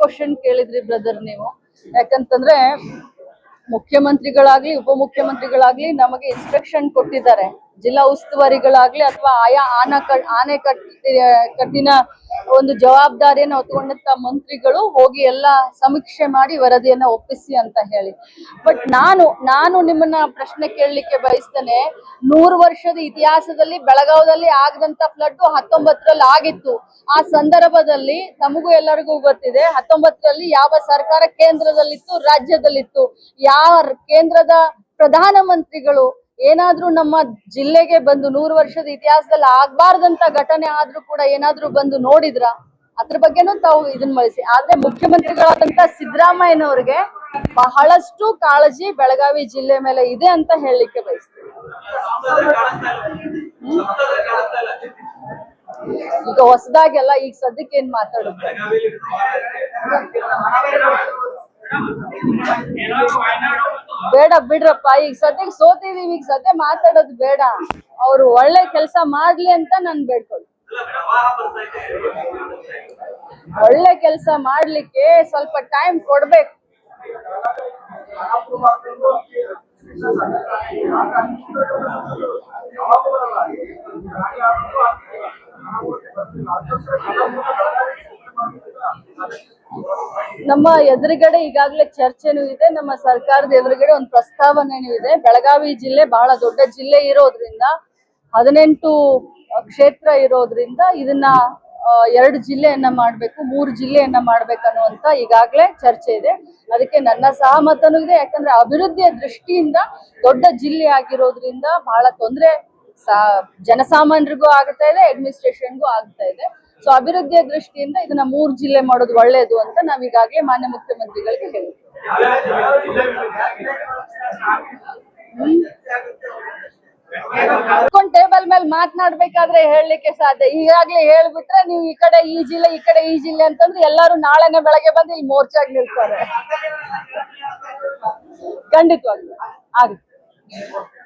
Question ಕೇಳಿದ್ರಿ brother ನೀವು. ಯಾಕಂತಂದ್ರೆ ಮುಖ್ಯಮಂತ್ರಿಗಳಾಗ್ಲಿ ಉಪಮುಖ್ಯಮಂತ್ರಿಗಳಾಗ್ಲಿ ನಮಗೆ ಇನ್ಸ್ಟ್ರಕ್ಷನ್ ಕೊಟ್ಟಿದ್ದಾರೆ. ಜಿಲ್ಲಾ ಉಸ್ತುವಾರಿಗಳಾಗ್ಲಿ ಅಥವಾ ಆಯಾ ಆನ ಆನೆ ಕಟ್ಟಿ ಕಟ್ಟಿನ ಒಂದು ಜವಾಬ್ದಾರಿಯನ್ನು ಹೊತ್ಕೊಂಡಂತ ಮಂತ್ರಿಗಳು ಹೋಗಿ ಎಲ್ಲ ಸಮೀಕ್ಷೆ ಮಾಡಿ ವರದಿಯನ್ನ ಒಪ್ಪಿಸಿ ಅಂತ ಹೇಳಿ. ಬಟ್ ನಾನು ನಾನು ನಿಮ್ಮನ್ನ ಪ್ರಶ್ನೆ ಕೇಳಲಿಕ್ಕೆ ಬಯಸ್ತೇನೆ, ನೂರು ವರ್ಷದ ಇತಿಹಾಸದಲ್ಲಿ ಬೆಳಗಾವದಲ್ಲಿ ಆಗದಂತ ಫ್ಲಡ್ ಹತ್ತೊಂಬತ್ತರಲ್ಲಿ ಆಗಿತ್ತು. ಆ ಸಂದರ್ಭದಲ್ಲಿ ನಮಗೂ ಎಲ್ಲರಿಗೂ ಗೊತ್ತಿದೆ, ಹತ್ತೊಂಬತ್ತರಲ್ಲಿ ಯಾವ ಸರ್ಕಾರ ಕೇಂದ್ರದಲ್ಲಿತ್ತು, ರಾಜ್ಯದಲ್ಲಿತ್ತು. ಯಾವ ಕೇಂದ್ರದ ಪ್ರಧಾನಮಂತ್ರಿಗಳು ಏನಾದ್ರೂ ನಮ್ಮ ಜಿಲ್ಲೆಗೆ ಬಂದು ನೂರು ವರ್ಷದ ಇತಿಹಾಸದಲ್ಲಿ ಆಗ್ಬಾರ್ದಂತ ಘಟನೆ ಆದ್ರೂ ಕೂಡ ಏನಾದ್ರೂ ಬಂದು ನೋಡಿದ್ರ, ಅದ್ರ ಬಗ್ಗೆನೂ ತಾವು ಇದನ್ನ ಬಳಸಿ ಆದ್ರೆ ಮುಖ್ಯಮಂತ್ರಿಗಳಾದಂತ ಸಿದ್ದರಾಮಯ್ಯನವ್ರಿಗೆ ಬಹಳಷ್ಟು ಕಾಳಜಿ ಬೆಳಗಾವಿ ಜಿಲ್ಲೆ ಮೇಲೆ ಇದೆ ಅಂತ ಹೇಳಲಿಕ್ಕೆ ಬಯಸ್ತೀವಿ ಈಗ ಹೊಸದಾಗೆಲ್ಲ ಈಗ ಸದ್ಯಕ್ಕೆ ಏನ್ ಮಾತಾಡುತ್ತೆ ಬೇಡ, ಬಿಡ್ರಪ್ಪ. ಈಗ ಸದ್ಯಕ್ಕೆ ಸೋತಿದೀವಿ, ಈಗ ಸದ್ಯ ಮಾತಾಡೋದು ಬೇಡ. ಅವ್ರು ಒಳ್ಳೆ ಕೆಲಸ ಮಾಡ್ಲಿ ಅಂತ ನಾನು ಬೇಡ್ಕೊಳ್ಳಿ ಒಳ್ಳೆ ಕೆಲಸ ಮಾಡ್ಲಿಕ್ಕೆ ಸ್ವಲ್ಪ ಟೈಮ್ ಕೊಡ್ಬೇಕು. ನಮ್ಮ ಎದುರುಗಡೆ ಈಗಾಗಲೇ ಚರ್ಚೆನೂ ಇದೆ, ನಮ್ಮ ಸರ್ಕಾರದ ಎದುರುಗಡೆ ಒಂದು ಪ್ರಸ್ತಾವನೆನೂ ಇದೆ. ಬೆಳಗಾವಿ ಜಿಲ್ಲೆ ಬಹಳ ದೊಡ್ಡ ಜಿಲ್ಲೆ ಇರೋದ್ರಿಂದ, ಹದಿನೆಂಟು ಕ್ಷೇತ್ರ ಇರೋದ್ರಿಂದ ಇದನ್ನ ಎರಡು ಜಿಲ್ಲೆಯನ್ನ ಮಾಡ್ಬೇಕು, ಮೂರು ಜಿಲ್ಲೆಯನ್ನ ಮಾಡ್ಬೇಕನ್ನುವಂತ ಈಗಾಗಲೇ ಚರ್ಚೆ ಇದೆ. ಅದಕ್ಕೆ ನನ್ನ ಸಹಮತನೂ ಇದೆ. ಯಾಕಂದ್ರೆ ಅಭಿವೃದ್ಧಿಯ ದೃಷ್ಟಿಯಿಂದ ದೊಡ್ಡ ಜಿಲ್ಲೆ ಆಗಿರೋದ್ರಿಂದ ಬಹಳ ತೊಂದರೆ ಜನಸಾಮಾನ್ಯರಿಗೂ ಆಗ್ತಾ ಇದೆ ಅಡ್ಮಿನಿಸ್ಟ್ರೇಷನ್ಗೂ ಆಗ್ತಾ ಇದೆ. ಸೊ ಅಭಿವೃದ್ಧಿಯ ದೃಷ್ಟಿಯಿಂದ ಇದನ್ನ ಮೂರು ಜಿಲ್ಲೆ ಮಾಡೋದು ಒಳ್ಳೇದು ಅಂತ ನಾವ್ ಈಗಾಗಲೇ ಮಾನ್ಯ ಮುಖ್ಯಮಂತ್ರಿಗಳಿಗೆ ಹೇಳಿದ್ವಿ. ಟೇಬಲ್ ಮೇಲೆ ಮಾತನಾಡ್ಬೇಕಾದ್ರೆ ಹೇಳಲಿಕ್ಕೆ ಸಾಧ್ಯ. ಈಗಾಗ್ಲೇ ಹೇಳ್ಬಿಟ್ರೆ ನೀವು ಈ ಕಡೆ ಈ ಜಿಲ್ಲೆ, ಈ ಕಡೆ ಈ ಜಿಲ್ಲೆ ಅಂತಂದ್ರೆ ಎಲ್ಲರೂ ನಾಳೆನೆ ಬೆಳಗ್ಗೆ ಬಂದು ಇಲ್ಲಿ ಮೋರ್ಚಾಗಿ ನಿಲ್ತಾರೆ. ಖಂಡಿತವಾಗ್ಲೂ. ಆಗುತ್ತೆ